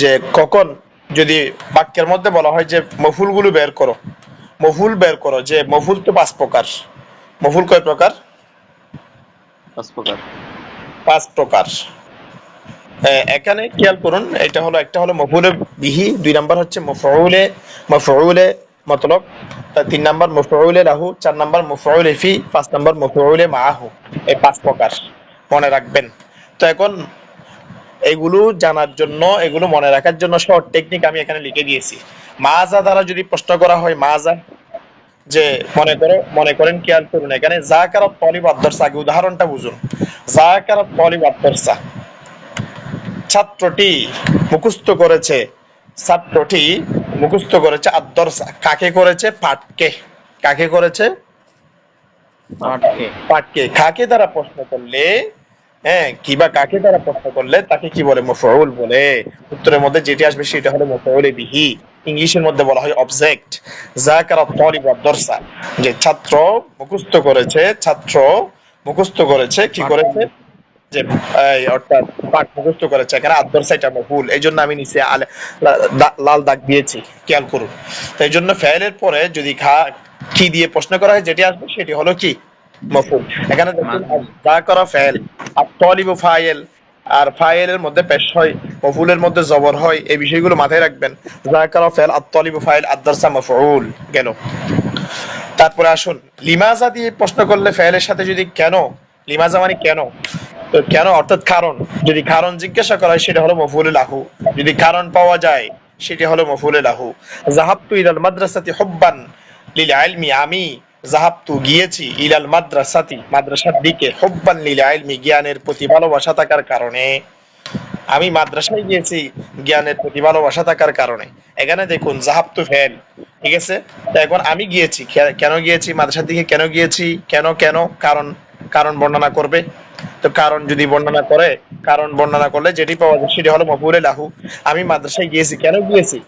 যে কখন যদি বাক্যের মধ্যে বলা হয় যে মফুলগুলো বের করো মফুল বের করো যে মফুল তো পাঁচ প্রকার। মফুল কয় প্রকার? পাঁচ প্রকার। পাঁচ প্রকার। এখানে খেয়াল করুন এটা হলো একটা হলো মফুলে বিহি দুই নাম্বার হচ্ছে মফউলে মফউলে মতলব। তিন নাম্বার মফউলে রাহু চার নাম্বার মফউলে ফি পাঁচ নাম্বার মফউলে মাহু এই পাঁচ প্রকার মনে রাখবেন। তো এখন এগুলো জানার জন্য এগুলো মনে রাখার জন্য শর্ট টেকনিক আমি এখানে লিখে দিয়েছি। মাজা দ্বারা যদি প্রশ্ন করা হয় মাজা যে মনে করো মনে করেন খেয়াল করুন এখানে জাকারাত তলিব আদর্সা আগে উদাহরণটা বুঝুন। জাকারাত তলিব আদর্সা ছাত্রটি মুখস্থ করেছে ছাত্রটি মুখস্থ করেছে আদর্সা কাকে করেছে? পাঠকে। কাকে করেছে? পাটকে পাঠকে। কাকে দ্বারা প্রশ্ন করলে? হ্যাঁ কিবা কাকে দ্বারা প্রশ্ন করলে? তাকে কি বলে? মফউল বলে। উত্তরের মধ্যে যেটি আসবে সেটা হলো মফউলে বিহি। ইংলিশের মধ্যে বলা হয় অবজেক্ট তলিব আদর্সা যে ছাত্র মুখস্থ করেছে ছাত্র মুখস্থ করেছে কি করেছে? যে অর্থাৎ পাঠ মুখস্থ করেছে। এখানে আদর্সা এটা মফুল এই জন্য আমি নিচে লাল দাগ দিয়েছি। খেয়াল করুন। তো এই জন্য ফেলের পরে যদি খা কি দিয়ে প্রশ্ন করা হয় যেটি আসবে সেটি হলো কি? এখানে দেখুন যা করা ফেল আর তলিব ফাইল আর ফাইলের মধ্যে পেশ হয় মফুলের মধ্যে জবর হয় এই বিষয়গুলো মাথায় রাখবেন। যা করা ফেল আর তলিব ফাইল আদর্সা মফউল গেল। তারপরে আসুন লিমাজা দিয়ে প্রশ্ন করলে ফেলের সাথে যদি কেন লিমাজা মানে কেন? তো কেন অর্থাৎ কারণ। যদি কারণ জিজ্ঞাসা করা হয় সেটা হলো মফুলে লাহু। যদি কারণ পাওয়া যায় সেটি হলো মফুলে লাহু। জাহাবতু ইলাল মাদ্রাসাতি হুব্বান লিল ইলমি আমি জাহাবতু গিয়েছি ইলাল মাদ্রাসাতি, মাদ্রাসার দিকে লিল জ্ঞানের প্রতি ভালোবাসা থাকার কারণে। আমি মাদ্রাসায় গিয়েছি, জ্ঞানের প্রতি ভালোবাসা থাকার কারণে। এখানে দেখুন জাহাবতু ফেল, ঠিক আছে? এখন আমি গিয়েছি কেন গিয়েছি, মাদ্রাসার দিকে কেন গিয়েছি, কেন কেন, কারণ কারণ বর্ণনা করবে? তো কারণ যদি বর্ণনা করে, কারণ বর্ণনা করলে যেটি পাওয়া যায় সেটি হলো মফুলে লাহু। আমি মাদ্রাসায় গিয়েছি, কেন গিয়েছি?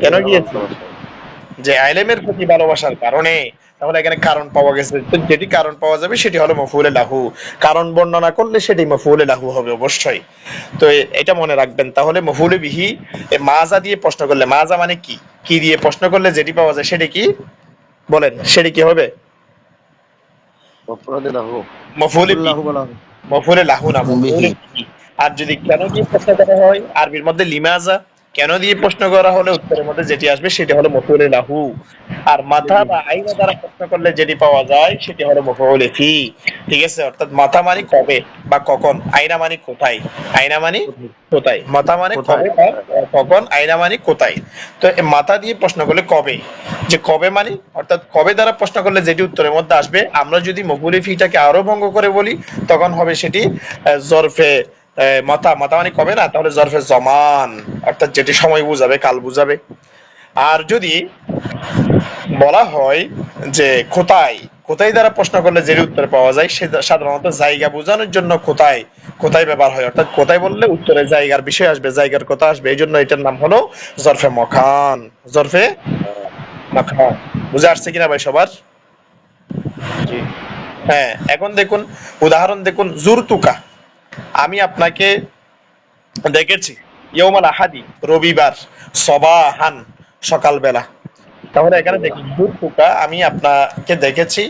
কেন গিয়েছি? যে আইলেমের প্রতি ভালোবাসার কারণে। তাহলে এখানে কারণ পাওয়া গেছে। যেটি কারণ পাওয়া যাবে সেটি হলো মফুলে লাহু। কারণ বর্ণনা করলে সেটি মফুলে লাহু হবে অবশ্যই। তো এটা মনে রাখবেন। তাহলে মফুলে বিহি মাজা দিয়ে প্রশ্ন করলে মাজা মানে কি? কি দিয়ে প্রশ্ন করলে যেটি পাওয়া যায় সেটি কি? বলেন সেটি কি হবে? লাহু। মফুলে লাহু বলা মফুলে লাহু না মফুলে আর যদি কেন দিয়ে প্রশ্ন করা হয় আরবির মধ্যে লিমাজা কেন দিয়ে প্রশ্ন করা হলে? উত্তরের মধ্যে যেটি আসবে সেটি হলো মফুলে লাহু। আর মাথা বা আইনা দ্বারা প্রশ্ন করলে যেটি পাওয়া যায় সেটি হলো মফুলে ফি। ঠিক আছে? অর্থাৎ মাথা মানে কবে বা কখন? আইনা মানে কোথায়? আইনা মানে কোথায়? মাথা মানে কবে বা কখন? আইনা মানে কোথায়? তো মাথা দিয়ে প্রশ্ন করলে কবে? যে কবে মানে? অর্থাৎ কবে দ্বারা প্রশ্ন করলে যেটি উত্তরের মধ্যে আসবে? আমরা যদি মফুলি ফিটাকে আরও ভঙ্গ করে বলি তখন হবে সেটি জরফে মাথা মাথা মানে কবে না? তাহলে জরফে জমান। অর্থাৎ যেটি সময় বুঝাবে কাল বুঝাবে। আর যদি বলা হয় যে কোথায় কোথায় দ্বারা প্রশ্ন করলে যে উত্তর পাওয়া যায় সে সাধারণত জায়গা বোঝানোর জন্য কোথায় কোথায় ব্যবহার হয়। অর্থাৎ কোথায় বললে উত্তরে জায়গার বিষয় আসবে জায়গার কথা আসবে। এই জন্য এটার নাম হলো জরফে মখান। জরফে মখান। বুঝে আসছে কিনা ভাই সবার? হ্যাঁ এখন দেখুন উদাহরণ দেখুন জুরতুকা। আমি আপনাকে দেখেছি। ইয়ৌমাল আহাদি রবিবার সবাহান সকালবেলা। তাহলে এখানে দেখুন জুরতুকা আমি আপনাকে দেখেছি।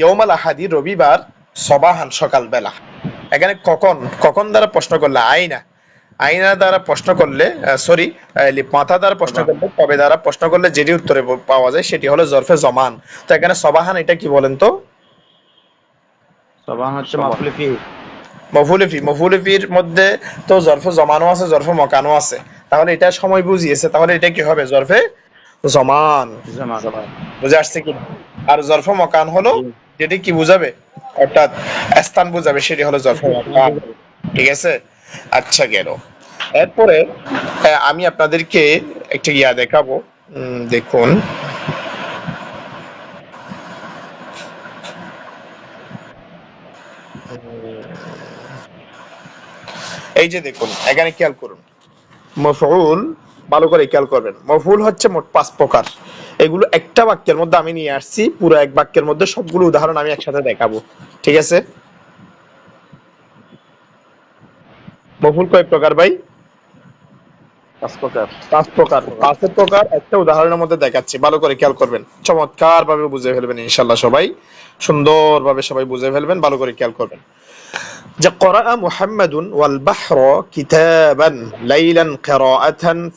ইয়ৌমাল আহাদি রবিবার সবাহান সকালবেলা। এখানে কখন কখন দ্বারা প্রশ্ন করলে? আইনা আইনা দ্বারা প্রশ্ন করলে সরি মাথা দ্বারা প্রশ্ন করলে কবে দ্বারা প্রশ্ন করলে যেটি উত্তরে পাওয়া যায় সেটি হলো জরফে জমান। তো এখানে সবাহান এটা কি বলেন তো? সবান হচ্ছে। মাফুলে ফি মফুলে ফি মফুলে ফির মধ্যে তো জরফে জমানো আছে জরফে মকানো আছে। তাহলে এটা সময় বুঝিয়েছে তাহলে এটা কি হবে? জরফে জমান। জামা জামা বুঝে আসছে কি? আর জরফে মকান হলো যেটি কি বুঝাবে? অর্থাৎ স্থান বুঝাবে সেটি হলো জরফে মকান। ঠিক আছে? আচ্ছা গেল। এরপরে আমি আপনাদেরকে একটা ইয়া দেখাবো। দেখুন। এই যে দেখুন, এখানে খেয়াল করুন। মফউল, ভালো করে খেয়াল করবেন। মফুল হচ্ছে মোট পাঁচ প্রকার। এগুলো একটা বাক্যের মধ্যে আমি নিয়ে আসছি, পুরো এক বাক্যের মধ্যে সবগুলো উদাহরণ আমি একসাথে দেখাবো। ঠিক আছে? মফুল কয় প্রকার ভাই? প্রকার। একটা উদাহরণের মধ্যে দেখাচ্ছি ভালো করে খেয়াল করবেন। চমৎকার ভাবে বুঝে ফেলবেন ইনশাল্লাহ সবাই। সুন্দর ভাবে সবাই বুঝে ফেলবেন ভালো করে খেয়াল করবেন। যে করা মুহাম্মাদুন ওয়াল বাহর কিতাবান লাইলান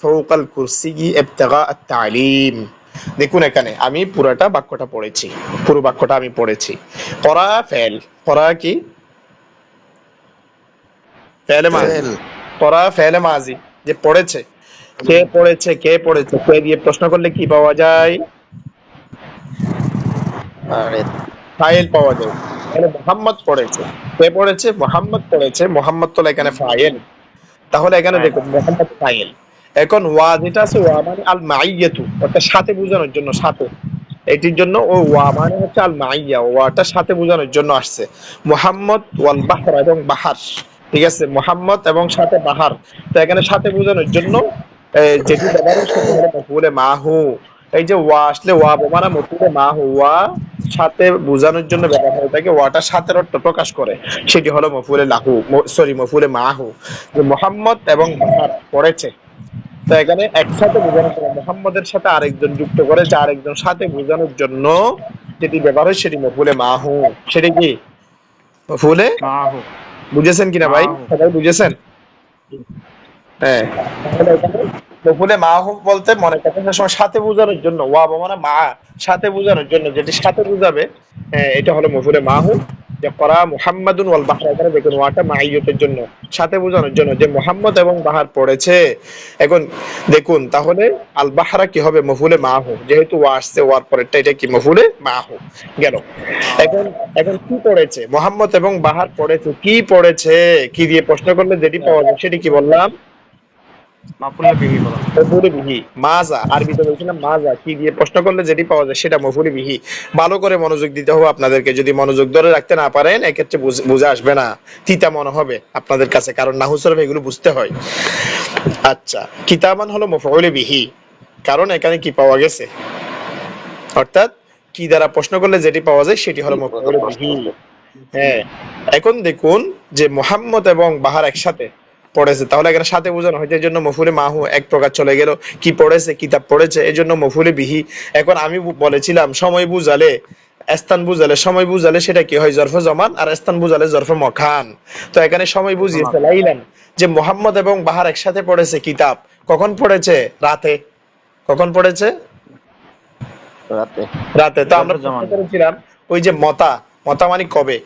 ফাওকাল ইবতিগা আত তালিম। দেখুন এখানে আমি পুরাটা বাক্যটা পড়েছি। পুরো বাক্যটা আমি পড়েছি। করা ফেল। করা কি? ফেল মা করা ফেল মাজি। যে পড়েছে কে পড়েছে কে পড়েছে কে দিয়ে প্রশ্ন করলে কি পাওয়া যায়? আরে। ফাইল পাওয়া যায়। তাহলে মোহাম্মদ পড়েছে। কে পড়েছে? মোহাম্মদ পড়েছে। মোহাম্মদ তো এখানে ফাইল। তাহলে এখানে দেখুন মোহাম্মদ ফাইল। এখন ওয়া যেটা আছে ওয়া মানে আল মাইয়াতু অর্থাৎ সাথে বোঝানোর জন্য সাথে। এটির জন্য ও ওয়া মানে হচ্ছে আল মাইয়া ওয়াটা সাথে বোঝানোর জন্য আসছে। মোহাম্মদ ওয়াল বাহর এবং বাহার। ঠিক আছে? মোহাম্মদ এবং সাথে বাহার। তো এখানে সাথে বোঝানোর জন্য যেটি মফুলে মাহু। এই যে ওয়া আসলে ওয়া বোমারা মফুলে মাহু ওয়া সাথে বোঝানোর জন্য ব্যবহার হয়ে থাকে ওয়াটা অর্থ প্রকাশ করে। সেটি হলো মফুলে লাহু সরি মফুলে মাহু যে মোহাম্মদ এবং পড়েছে। তো এখানে একসাথে বোঝানোর জন্য মোহাম্মদের সাথে আরেকজন যুক্ত করেছে আরেকজন সাথে বোঝানোর জন্য যেটি ব্যবহার হয় সেটি মফুলে মাহু। সেটি কি? মফুলে মাহু। বুঝেছেন কিনা ভাই? সবাই বুঝেছেন? হ্যাঁ। বলতে মনে সময় সাথে বোঝানোর জন্য ওয়া মানে মা সাথে বোঝানোর জন্য যেটি সাথে বোঝাবে হ্যাঁ, এটা হলো যে করা ওয়াল বাহর এখানে দেখুন ওয়াটা মাইয়তের জন্য সাথে বোঝানোর জন্য যে মুহাম্মদ এবং বাহার পড়েছে। এখন দেখুন তাহলে আল বাহরা কি হবে? মফুলে মাহু যেহেতু ওয়া আসছে ওয়ার পরেরটা এটা কি? মফুলে মাহু গেল। এখন এখন কি পড়েছে? মোহাম্মদ এবং বাহার পড়েছে কি পড়েছে? কি দিয়ে প্রশ্ন করলে যেটি পাওয়া যায় সেটি কি বললাম? মাফুলে মফুলি মফুলি আপনাদেরকে, যদি মনোযোগ ধরে রাখতে না পারেন, এক্ষেত্রে আসবে না। তিতা মনে হবে আপনাদের কাছে, কারণ এগুলো বুঝতে হয়। আচ্ছা হলো বিহি কারণ এখানে কি পাওয়া গেছে? অর্থাৎ, কি দ্বারা প্রশ্ন করলে যেটি পাওয়া যায় সেটি হলো মফউলি বিহি হ্যাঁ এখন দেখুন যে মোহাম্মদ এবং বাহার একসাথে পড়েছে। তাহলে এখানে সাথে বোঝানো হয়েছে এই জন্য মফুলে মাহু এক প্রকার চলে গেল। কি পড়েছে কিতাব পড়েছে এই জন্য মফুলে বিহি। এখন আমি বলেছিলাম সময় বুঝালে স্থান বুঝালে সময় বুঝালে সেটা কি হয়? জরফ জমান আর স্থান বুঝালে জরফ মখান। তো এখানে সময় বুঝিয়েছে লাইলান যে মোহাম্মদ এবং বাহার একসাথে পড়েছে কিতাব। কখন পড়েছে? রাতে। কখন পড়েছে? রাতে। রাতে। তো আমরা করেছিলাম ওই যে মতা মতা মানে কবে?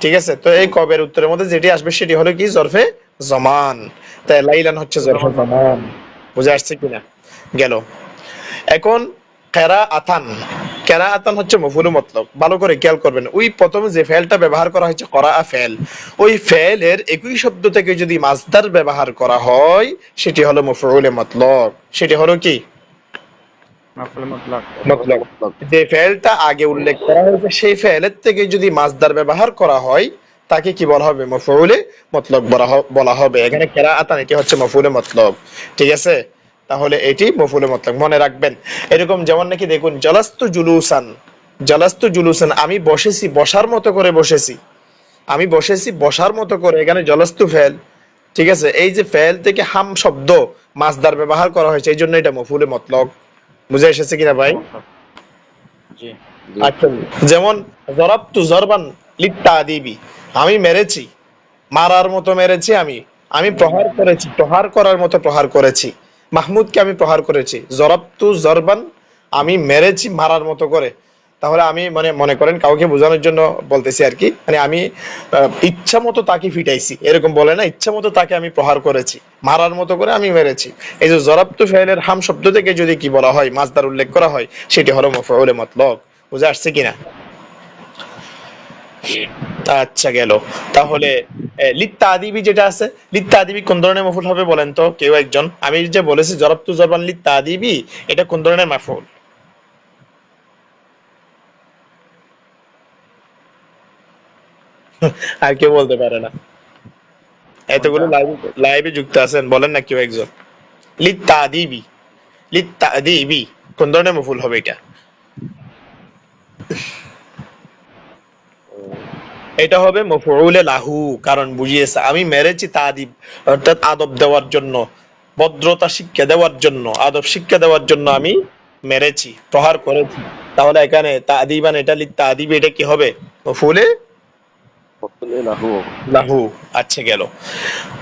ঠিক আছে? তো এই কবের উত্তরের মধ্যে যেটি আসবে সেটি হলো কি? জরফে জমান। তাই লাইলান হচ্ছে জরফে জমান। বুঝে আসছে কিনা? গেল। এখন কেরা আতান কেরা আতান হচ্ছে মফুলু মতলব। ভালো করে খেয়াল করবেন। ওই প্রথমে যে ফেলটা ব্যবহার করা হয়েছে করা ফেল। ওই ফেলের একই শব্দ থেকে যদি মাসদার ব্যবহার করা হয় সেটি হলো মফুলে মতলব। সেটি হলো কি? যে ফেলটা আগে উল্লেখ করা হয়েছে, সেই ফেলের থেকে যদি মাসদার ব্যবহার করা হয়, তাকে কি বলা হবে? মফউলে মতলব বলা হবে। এখানে কেরাআতান, এটি হচ্ছে মফউলে মতলব। ঠিক আছে? তাহলে এটি মফউলে মতলব। মনে রাখবেন, এরকম যেমন নাকি দেখুন, জলাস্তু জুলুসান জলাস্তু জুলুসান, আমি বসেছি, বসার মতো করে বসেছি। আমি বসেছি, বসার মতো করে এখানে জলাস্তু ফেল। ঠিক আছে? এই যে ফেল থেকে হাম শব্দ মাসদার ব্যবহার করা হয়েছে, এই জন্য এটা মফউলে মতলব। বুঝে এসেছে কিনা ভাই? আচ্ছা যেমন জরাবতু জরবান লিত্তাদিবি আমি মেরেছি মারার মতো মেরেছি আমি আমি প্রহার করেছি প্রহার করার মতো প্রহার করেছি মাহমুদকে আমি প্রহার করেছি জরাবতু জরবান আমি মেরেছি মারার মতো করে। তাহলে আমি মানে মনে করেন কাউকে বোঝানোর জন্য বলতেছি আর কি মানে আমি ইচ্ছা মতো তাকে ফিটাইছি। এরকম বলে না, ইচ্ছা মতো তাকে আমি প্রহার করেছি। মারার মতো করে আমি মেরেছি। এই যে জরাবতু ফেলের হাম শব্দ থেকে যদি কি বলা হয় মাছদার উল্লেখ করা হয়, সেটি হলো মফউলে মতলব। বুঝে আসছে কিনা আচ্ছা গেল। তাহলে লিত্তা আদিবি যেটা আছে লিত্তা আদিবি কোন ধরনের মফুল হবে বলেন তো? কেউ একজন। আমি যে বলেছি জরাবতু জরবান লিত্তা আদিবি এটা কোন ধরনের মাফুল? আর কেউ বলতে পারে না। এতগুলো লাইভে লাইভে যুক্ত আছেন বলেন না কেউ একজন। লিত্তা আদিবি লিত্তা আদিবি কোন ধরনের মফুল হবে এটা? এটা হবে মফউলে লাহু কারণ বুঝিয়েছে আমি মেরেছি তাদিব অর্থাৎ আদব দেওয়ার জন্য ভদ্রতা শিক্ষা দেওয়ার জন্য আদব শিক্ষা দেওয়ার জন্য আমি মেরেছি প্রহার করেছি। তাহলে এখানে তাদিবান এটা লিখ তাদিব এটা কি হবে? মফুলে লাহু। আচ্ছা গেল।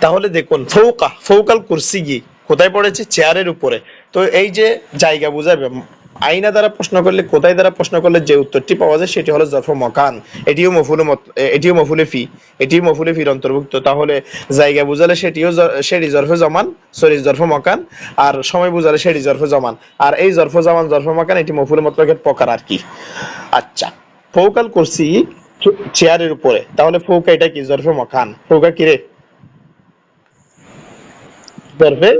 তাহলে দেখুন, ফৌকা, ফৌকাল কুরসি গি, কোথায় পড়েছে? চেয়ারের উপরে। তো এই যে জায়গা, বুঝাবে? আইনা দ্বারা প্রশ্ন করলে, কোথায় দ্বারা প্রশ্ন করলে যে উত্তরটি পাওয়া যায়, সেটি হলো মকান। এটিও মফুলে এটিও মফুলে ফি, এটিও মফুলে ফির অন্তর্ভুক্ত। তাহলে জায়গা বুঝালে সেটিও সেটি জরফে জমান, সরি জরফ মকান, আর সময় বুঝালে সেটি জরফে জমান। আর এই জরফ জমান জরফ মকান, এটি মফুল মতলকের প্রকার আর কি। আচ্ছা ফৌকাল কুরসি চেয়ারের উপরে। তাহলে ফৌকা এটা কি? জরফে মকান। ফৌকা কি রে? জরফে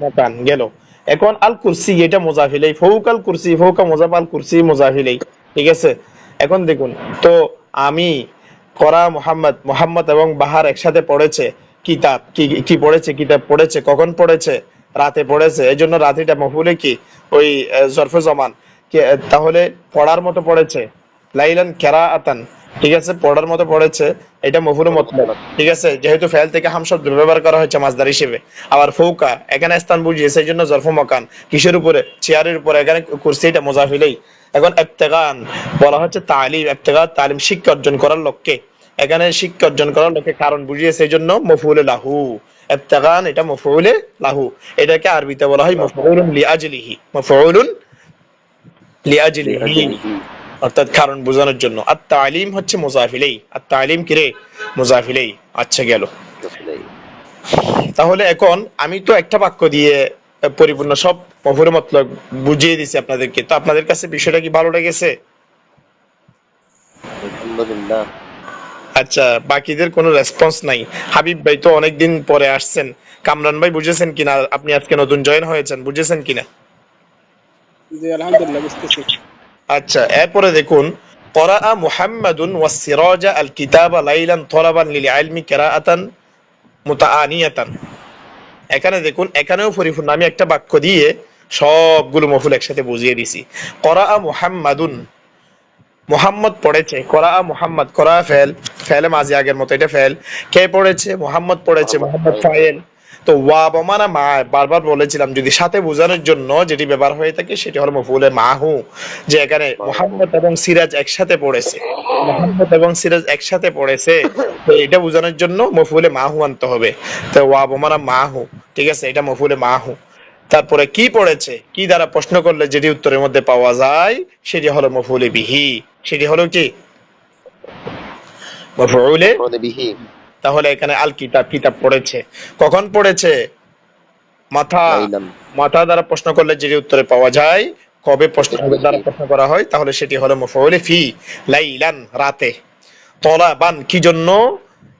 মাকান। গেল। এখন আল কুরসি এটা মোজাফিলাই ফৌকাল কুরসি ফৌকা মোজাফ আল কুরসি মোজাফিলাই ঠিক আছে? এখন দেখুন তো আমি করা মোহাম্মদ মোহাম্মদ এবং বাহার একসাথে পড়েছে। কিতাব কি কি পড়েছে কিতাব পড়েছে কখন পড়েছে? রাতে পড়েছে। এই জন্য রাতিটা মফুলে কি? ওই জরফে জমান। তাহলে পড়ার মতো পড়েছে। লাইলান কেরা আতান ঠিক আছে? পড়ার মতো পড়েছে। এটা মফুলে মতলব। ঠিক আছে? যেহেতু ফেল থেকে হাম শব্দ ব্যবহার করা হয়েছে মাছদার হিসেবে। আবার ফৌকা, এখানে স্থান বুঝিয়ে এই জন্য জরফ মকান। কিসের উপরে? চেয়ারের উপরে। এখানে কুরসি এটা মোজাফিলেই এখন এফতেগান বলা হচ্ছে তালিম। এফতেগা তালিম শিক্ষা অর্জন করার লক্ষ্যে। এখানে শিক্ষা অর্জন করার লক্ষ্যে কারণ বুঝিয়ে সেই জন্য মফুলে লাহু। এফতেগান এটা মফুলে লাহু। এটাকে আরবিতে বলা হয় মফউলুন লিআজলিহি। মফউলুন লিআজলিহি। অর্থাৎ কারণ বোঝানোর জন্য। আর তালিম হচ্ছে মুজাফিলেই। আর তালিম কিরে মুজাফিলেই। আচ্ছা গেল। তাহলে এখন আমি তো একটা বাক্য দিয়ে পরিপূর্ণ সব মফুরে মতলব বুঝিয়ে দিছি আপনাদেরকে। তো আপনাদের কাছে বিষয়টা কি ভালো লেগেছে? আচ্ছা বাকিদের কোনো রেসপন্স নাই। হাবিব ভাই তো অনেকদিন পরে আসছেন। কামরান ভাই বুঝেছেন কিনা? আপনি আজকে নতুন জয়েন হয়েছেন বুঝেছেন কিনা? জি আলহামদুলিল্লাহ বুঝতেছি। আচ্ছা এরপরে দেখুন, করাআ মুহাম্মাদুন ওয়াস সিরাজা আল কিতাবা লাইলান তলাবান লিল এখানে দেখুন, এখানেও পরিপূর্ণ, আমি একটা বাক্য দিয়ে সবগুলো মফুল একসাথে বুঝিয়ে দিছি। করাআ মুহাম্মাদুন। মোহাম্মদ পড়েছে করা মোহাম্মদ, করা ফেল, ফেলে মাঝে আগের মতো, এটা ফেল। কে পড়েছে? মোহাম্মদ পড়েছে, মোহাম্মদ ফায়েল। তো ওয়া বমানা মা বারবার বলেছিলাম যদি সাথে বোঝানোর জন্য যেটি ব্যবহার হয়ে থাকে সেটি হলো মফুলে মাহু যে এখানে মোহাম্মদ এবং সিরাজ একসাথে পড়েছে। মোহাম্মদ এবং সিরাজ একসাথে পড়েছে তো এটা বোঝানোর জন্য মফুলে মাহু আনতে হবে। তো ওয়া বমানা মাহু ঠিক আছে? এটা মফুলে মাহু তারপরে কি পড়েছে? কি দ্বারা প্রশ্ন করলে যেটি উত্তরের মধ্যে পাওয়া যায়? সেটি হলো মফুলে বিহি। সেটি হলো কি? মফুলে বিহি। তাহলে এখানে আল কিতাব কিতাব পড়েছে। কখন পড়েছে? মাথা মাথা দ্বারা প্রশ্ন করলে যেটি উত্তরে পাওয়া যায় কবে প্রশ্ন দ্বারা প্রশ্ন করা হয় তাহলে সেটি হলো মফউলে ফি লাইলান রাতে। তলাবান কি জন্য?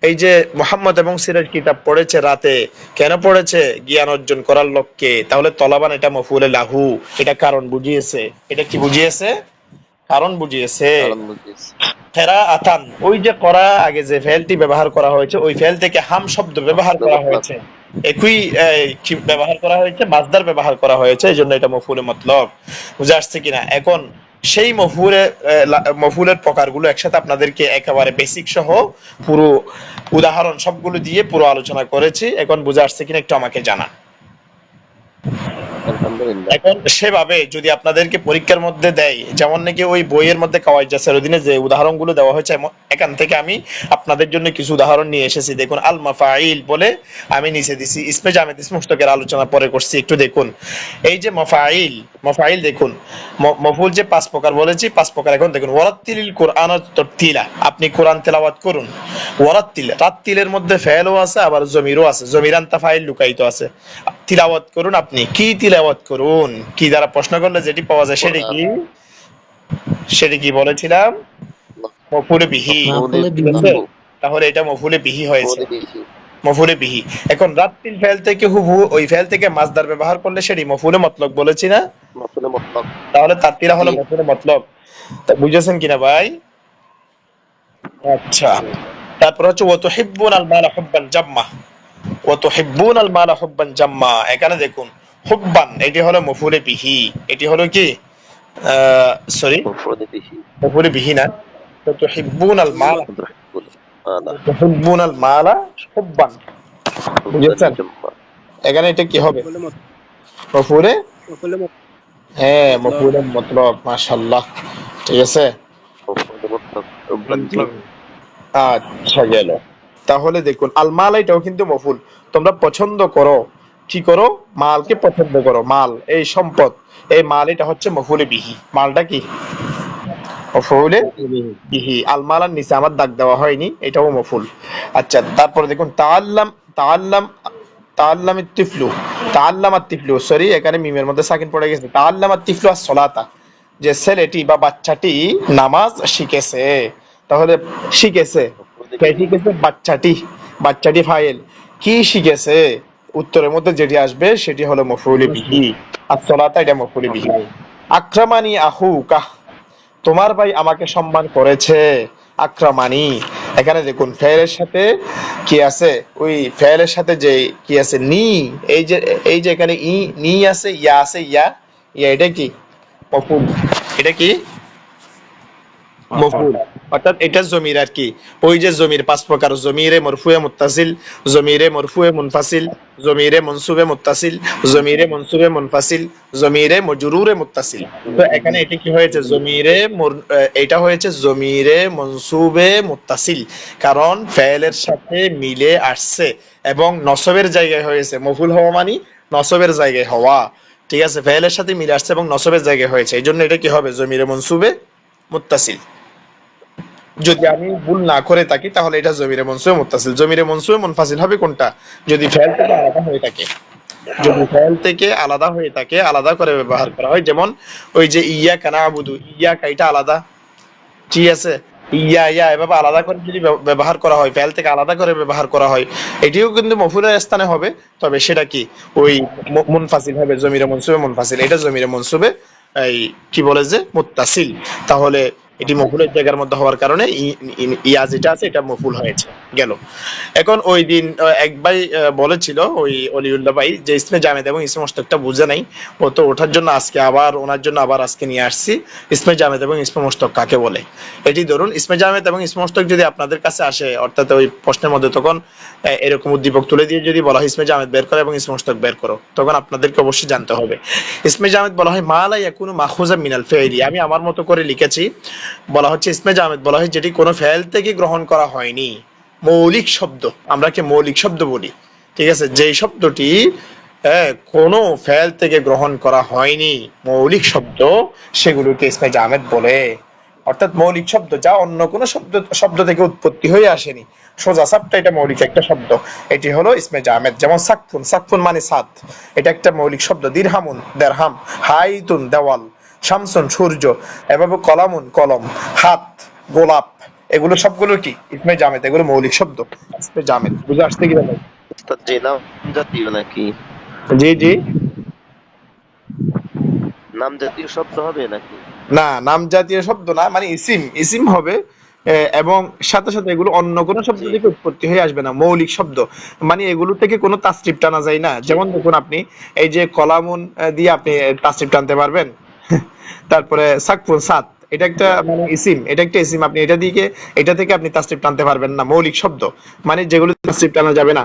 এই যে মোহাম্মদ এবং সিরাজ কিতাব পড়েছে রাতে কেন পড়েছে? জ্ঞান অর্জন করার লক্ষ্যে। তাহলে তলাবান এটা মফুলে লাহু এটা কারণ বুঝিয়েছে। এটা কি বুঝিয়েছে? কারণ বুঝিয়েছে। কারণ ফেরা আতান ওই যে করা আগে যে ফেলটি ব্যবহার করা হয়েছে ওই ফেল থেকে হাম শব্দ ব্যবহার করা হয়েছে। একই ব্যবহার করা হয়েছে মাসদার ব্যবহার করা হয়েছে এই জন্য এটা মফুলে মতলব। বুঝে আসছে কিনা? এখন সেই মফুলে মফুলের প্রকারগুলো একসাথে আপনাদেরকে একেবারে বেসিক সহ পুরো উদাহরণ সবগুলো দিয়ে পুরো আলোচনা করেছি। এখন বুঝে আসছে কিনা একটু আমাকে জানা এখন সেভাবে যদি আপনাদেরকে পরীক্ষার মধ্যে দেয়, যেমন নাকি ওই বইয়ের মধ্যে জাসের অধীনে যে উদাহরণগুলো দেওয়া হয়েছে এখান থেকে আমি আপনাদের জন্য কিছু উদাহরণ নিয়ে এসেছি। দেখুন আল মাফাইল বলে আমি নিচে দিছি। ইসমে জামেদ ইসমুস্তকের আলোচনা পরে করছি। একটু দেখুন। এই যে মফাইল মফাইল দেখুন। মফুল যে পাঁচ প্রকার বলেছি, পাঁচ প্রকার এখন দেখুন। ওয়ারাত্তিল কোরআন তরতিলা আপনি কোরআন তেলাওয়াত করুন। ওয়ারাত্তিল রাত্তিলের মধ্যে ফেলও আছে, আবার জমিরও আছে। জমিরান তাফাইল লুকায়িত আছে। তিলাওয়াত করুন আপনি। কি তিলাওয়াত করুন। কি দ্বারা প্রশ্ন করলে যেটি পাওয়া যায় সেটি কি? সেটি কি বলেছিলাম? মফুলে বিহি? তাহলে এটা মফুলে বিহি হয়েছে। মফুলে বিহি। এখন রাত্তিল ফেল থেকে হুবহু ওই ফেল থেকে মাসদার ব্যবহার করলে সেটি মফুলে মতলব বলেছি না? মফুলে মতলব। তাহলে তাত্তিরা হলো মফুলে মতলব। তা বুঝেছেন কিনা ভাই? আচ্ছা। তারপর হচ্ছে ওয়া তুহিব্বুন আল মালা হুব্বান জাম্মা। ওয়া তুহিব্বুন আল মালা হুব্বান জাম্মা। এখানে দেখুন হুব্বান এটি হলো মফুলে বিহি এটি হলো কি? সরি মফুলে বিহি। না। ওয়া তুহিব্বুন আল মালা। মালা। তুহিব্বুনাল মালা হুব্বান বুঝেছেন? এখানে এটা কি হবে? মফুলে হ্যাঁ মফুলে মতলব মাশাআল্লাহ। ঠিক আছে? আচ্ছা গেল। তাহলে দেখুন আল মাল এটাও কিন্তু মফুল। তোমরা পছন্দ করো। কি করো? মালকে পছন্দ করো, মাল, এই সম্পদ। এই মাল এটা হচ্ছে মফুলে বিহি। মালটা কি? মফুলে বিহি। আল মাল আর নিচে আমার দাগ দেওয়া হয়নি, এটাও মফুল আচ্ছা তারপরে দেখুন তিফলু। তিফলু, সরি, এখানে মিমের মধ্যে সাকিন পড়ে গেছে। তিফলু আর সলাতা। যে ছেলেটি বা বাচ্চাটি নামাজ শিখেছে, তাহলে শিখেছে? শিখেছে? বাচ্চাটি। বাচ্চাটি ফাইল কি শিখেছে? উত্তরের মধ্যে যেটি আসবে সেটি হলো মফুলি বিহি। আর সলাতা এটা মফুলি বিহি। আক্রামানি আহু কাহ তোমার ভাই আমাকে সম্মান করেছে। আক্রামানি এখানে দেখুন ফেয়েলের সাথে কি আছে? ওই ফেয়েলের সাথে যে কি আছে? নি এই যে এই যে এখানে ই নি আছে ইয়া আছে ইয়া ইয়া এটা কি? মফুল এটা কি? মফুল অর্থাৎ এটা জমির আর কি। ওই যে জমির পাঁচ প্রকার, জমিরে মরফুয়ে মুত্তাসিল, জমিরে মরফুয়ে মুনফাসিল, জমিরে মনসুবে মুত্তাসিল, জমিরে মনসুবে মুনফাসিল, জমিরে মজরুরে মুত্তাসিল। তো এখানে এটা কি হয়েছে? জমিরে এটা হয়েছে জমিরে মনসুবে মুত্তাসিল। কারণ ফেলের সাথে মিলে আসছে এবং নসবের জায়গায় হয়েছে। মফুল হওয়া মানে নসবের জায়গায় হওয়া। ঠিক আছে? ফেলের সাথে মিলে আসছে এবং নসবের জায়গায় হয়েছে। এই জন্য এটা কি হবে? জমিরে মনসুবে মুত্তাসিল। যদি আমি ভুল না করে থাকি, তাহলে এটা জমিরে মনসুবে মুত্তাসিল জমিরে মনসুবে মুনফাসিল হবে কোনটা? যদি ফেল থেকে আলাদা হয়ে থাকে। যদি ফেল থেকে আলাদা হয়ে থাকে, আলাদা করে ব্যবহার করা হয়। যেমন ওই যে ইয়া কানা আবুদু ইয়া কাইটা আলাদা। ঠিক আছে? ইয়া ইয়া, এভাবে আলাদা করে যদি ব্যবহার করা হয়, ফেল থেকে আলাদা করে ব্যবহার করা হয়, এটিও কিন্তু মফুলের স্থানে হবে। তবে সেটা কি? ওই মুনফাসিল হবে, জমিরে মনসুবে মুনফাসিল। এটা জমিরে মনসুবে, এই, কি বলে যে? মুত্তাসিল তাহলে এটি মফুলের জায়গার মধ্যে হওয়ার কারণে ইয়া যেটা আছে, এটা মফুল হয়েছে, গেল। এখন ওই দিন এক ভাই বলেছিল ওই অলিউল্লাহ ভাই যে ইসমে জামেদ এবং ইসমে মোস্তাকটা বুঝে নাই। ও তো ওঠার জন্য আজকে আবার, ওনার জন্য আবার আজকে নিয়ে আসছি। ইসমে জামেদ এবং ইসমে মোস্তাক কাকে বলে? এটি ধরুন ইসমে জামেদ এবং ইসমে মোস্তাক যদি আপনাদের কাছে আসে, অর্থাৎ ওই প্রশ্নের মধ্যে তখন এরকম উদ্দীপক তুলে দিয়ে যদি বলা হয় ইসমে জামেদ বের করো এবং ইসমে মোস্তাক বের করো, তখন আপনাদেরকে অবশ্যই জানতে হবে। ইসমে জামেদ বলা হয় মালা ইয়াকুনু মাখুজা মিনাল ফেইলি আমি আমার মতো করে লিখেছি। বলা হচ্ছে ইসমে জামেদ, বলা হয় যেটি কোনো ফেল থেকে গ্রহণ করা হয়নি। মৌলিক শব্দ আমরা কি মৌলিক শব্দ বলি। ঠিক আছে? যেই শব্দটি কোনো ফেল থেকে গ্রহণ করা হয়নি, মৌলিক শব্দ, সেগুলোকে ইসমে জামেদ বলে। অর্থাৎ মৌলিক শব্দ, যা অন্য কোনো শব্দ শব্দ থেকে উৎপত্তি হয়ে আসেনি। সোজা সাপটা এটা মৌলিক একটা শব্দ। এটি হলো ইসমে জামেদ, যেমন সাকফুন। সাকফুন মানে সাত। এটা একটা মৌলিক শব্দ, দিরহামুন, দেরহাম, হাইতুন, দেওয়াল। শামসুন সূর্য এভাবে কলামুন কলম হাত গোলাপ এগুলো সবগুলো কি? ইসমে জামেদ এগুলো মৌলিক শব্দ। ইসমে জামেদ বুঝে আসতে কি জাতীয় নাকি? জি জি। নাম জাতীয় শব্দ হবে নাকি? না নাম জাতীয় শব্দ না মানে ইসিম। ইসিম হবে এবং সাথে সাথে এগুলো অন্য কোনো শব্দ থেকে উৎপত্তি হয়ে আসবে না মৌলিক শব্দ। মানে এগুলো থেকে কোনো তাসরিফ টানা যায় না। যেমন দেখুন আপনি এই যে কলামুন দিয়ে আপনি তাসরিফ টানতে পারবেন। তারপরে সাকফুন সাত, এটা একটা মানে ইসিম, এটা একটা ইসিম। আপনি এটা দিকে, এটা থেকে আপনি তাসরিফ টানতে পারবেন না, মৌলিক শব্দ। মানে যেগুলো তাসরিফ টানা যাবে না।